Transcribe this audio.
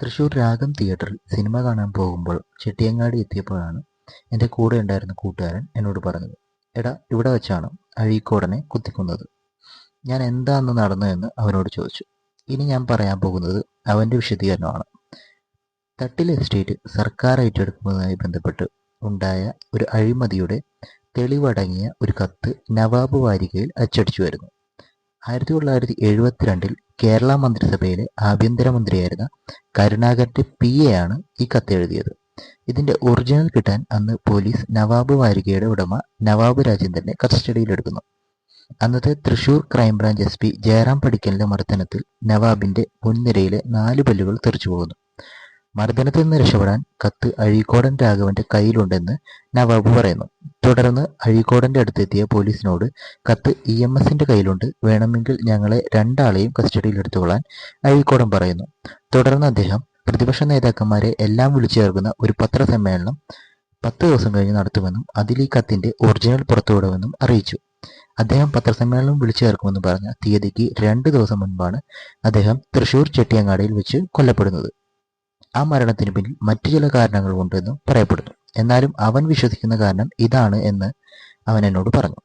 തൃശൂർ രാഗം തിയേറ്ററിൽ സിനിമ കാണാൻ പോകുമ്പോൾ ചെട്ടിയങ്ങാടി എത്തിയപ്പോഴാണ് എന്റെ കൂടെ ഉണ്ടായിരുന്ന കൂട്ടുകാരൻ എന്നോട് പറഞ്ഞത്. എടാ ഇവിടെ വെച്ചാണ് അഴീക്കോടനെ കുത്തിക്കുന്നത്? ഞാൻ എന്താന്ന് നടന്നതെന്ന് അവനോട് ചോദിച്ചു. ഇനി ഞാൻ പറയാൻ പോകുന്നത് അവന്റെ വിശദീകരണമാണ്. തട്ടിൽ എസ്റ്റേറ്റ് സർക്കാർ ഏറ്റെടുക്കുന്നതുമായി ബന്ധപ്പെട്ട് ഉണ്ടായ ഒരു അഴിമതിയുടെ തെളിവടങ്ങിയ ഒരു കത്ത് നവാബ് വാരികയിൽ അച്ചടിച്ചു വരുന്നു ആയിരത്തി തൊള്ളായിരത്തി എഴുപത്തിരണ്ടിൽ കേരള മന്ത്രിസഭയിലെ ആഭ്യന്തരമന്ത്രിയായിരുന്ന കരുണാകരന്റെ പി എ ആണ് ഈ കത്ത് എഴുതിയത്. ഇതിന്റെ ഒറിജിനൽ കിട്ടാൻ അന്ന് പോലീസ് നവാബ് വാരികയുടെ ഉടമ നവാബ് രാജേന്ദ്രനെ കസ്റ്റഡിയിലെടുക്കുന്നു അന്നത്തെ Thrissur crime branch S P Jayaram പടിക്കലിന്റെ മർദ്ദനത്തിൽ നവാബിന്റെ മുൻനിരയിലെ നാല് പല്ലുകൾ തെറിച്ചു പോകുന്നു. മർദ്ദനത്തിൽ നിന്ന് രക്ഷപ്പെടാൻ കത്ത് അഴീക്കോടൻ രാഘവന്റെ കയ്യിലുണ്ടെന്ന് നവാബ് പറയുന്നു. തുടർന്ന് അഴീക്കോടന്റെ അടുത്തെത്തിയ പോലീസിനോട് കത്ത് ഇ എം എസിന്റെ കയ്യിലുണ്ട്. വേണമെങ്കിൽ ഞങ്ങളെ രണ്ടാളെയും കസ്റ്റഡിയിൽ എടുത്തുകൊള്ളാൻ അഴീക്കോടൻ പറയുന്നു തുടർന്ന് അദ്ദേഹം പ്രതിപക്ഷ നേതാക്കന്മാരെ എല്ലാം വിളിച്ചു ചേർക്കുന്ന ഒരു പത്രസമ്മേളനം പത്ത് ദിവസം കഴിഞ്ഞ് നടത്തുമെന്നും അതിൽ ഈ കത്തിന്റെ ഒറിജിനൽ പുറത്തുവിടുമെന്നും അറിയിച്ചു. അദ്ദേഹം പത്രസമ്മേളനം വിളിച്ചു ചേർക്കുമെന്ന് പറഞ്ഞ തീയതിക്ക് രണ്ട് ദിവസം മുൻപാണ് അദ്ദേഹം തൃശൂർ ചെട്ടിയങ്ങാടിയിൽ വെച്ച് കൊല്ലപ്പെടുന്നത്. ആ മരണത്തിന് പിന്നിൽ മറ്റു ചില കാരണങ്ങൾ ഉണ്ടെന്നും പറയപ്പെടുന്നു. എന്നാലും അവൻ വിശ്വസിക്കുന്ന കാരണം ഇതാണ് എന്ന് അവൻ എന്നോട് പറഞ്ഞു.